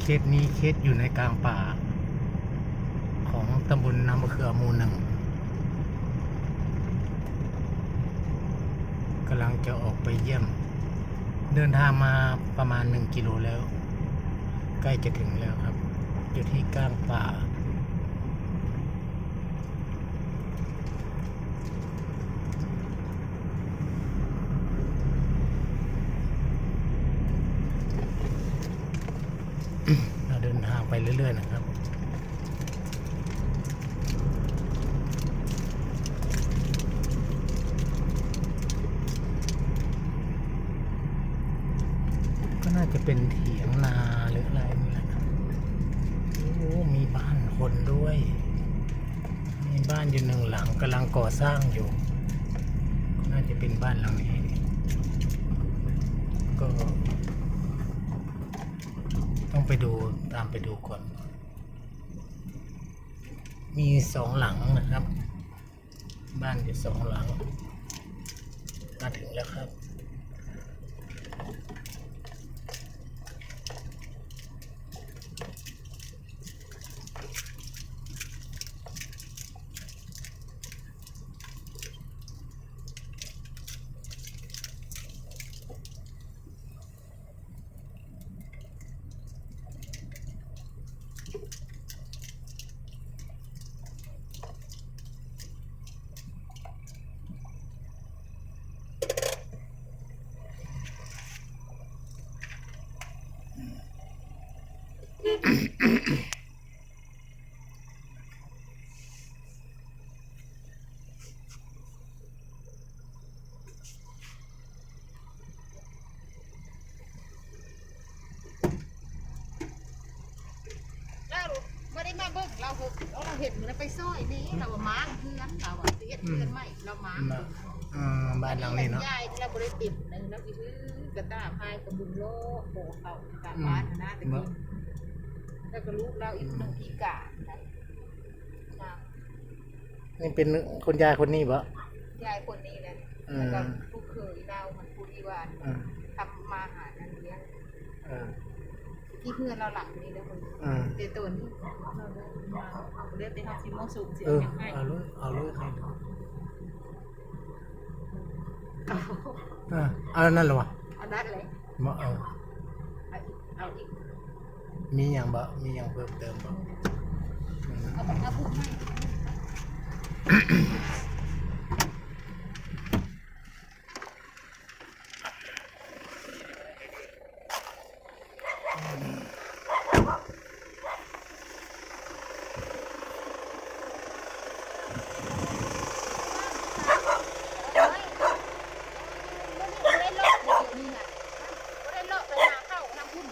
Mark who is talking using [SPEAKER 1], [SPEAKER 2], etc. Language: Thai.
[SPEAKER 1] เคสนี้เคสอยู่ในกลางป่า ของตำบลน้ำมะเขือมูลหนึ่งกำลังจะออกไปเยี่ยม เดินทางมาประมาณหนึ่งกิโลแล้ว ใกล้จะถึงแล้วครับ อยู่ที่กลางป่า เราเดินทาง ไปเรื่อย ๆ นะครับก็น่าจะเป็นเถียงนาหรืออะไรนี่แหละครับโอ้มีบ้านคนด้วย มีบ้านอยู่หนึ่งหลังกำลังก่อสร้างอยู่ก็น่าจะเป็นบ้านหลังนี้ก็ ไปดูตามไปดูก่อน มีสองหลังนะครับ บ้านอยู่สองหลัง มาถึงแล้วครับ
[SPEAKER 2] เราไม่ได้มาเบิ่งเราเห็นเราเห็นมันไปซ้อยนี้เราว่าม้างเพื่อนเราอะเสียเพื่อนไม่เราม้าง
[SPEAKER 1] มาอืมบ้านหลังนี้เนาะ
[SPEAKER 2] ยายที่เราบริติดนึงแล้วอีฮือกระตาพายกระบุญโลกโบเขากาบ้านนะตะกี้ แล้วก็ลูกเราอีกหนึ่งที่กา
[SPEAKER 1] นี่เป็นคุณยายคนนี้ปะ
[SPEAKER 2] ยายคนนี้แหละ
[SPEAKER 1] อื
[SPEAKER 2] แล้ว
[SPEAKER 1] ม
[SPEAKER 2] ก็ผู้เคยเรามันผู้ที่ว่า
[SPEAKER 1] อืม
[SPEAKER 2] ทำมาหานั่นเลี้ยง
[SPEAKER 1] เออ
[SPEAKER 2] ที่เพื่อนเราหลังนี้แล้วคน
[SPEAKER 1] อืม
[SPEAKER 2] เตตัวนี้เราเดินมาเอาเลือดไปทำซิโมสูงเสีย
[SPEAKER 1] เออ
[SPEAKER 2] ยังไง
[SPEAKER 1] เอาเลยเอาเลยให้ดูเออเอานั่นเหรอวะ
[SPEAKER 2] เอานัดเลย
[SPEAKER 1] มาเอา
[SPEAKER 2] เอาอีกเอาอีก
[SPEAKER 1] มีอย่างบะมีอย่างเพิ่มเติมบะ
[SPEAKER 2] เอาเอาพูดให้ได้เลาะเดี๋ยวนี้น่ะบ่ได้เลาะไปหาเข้าทางพุ่น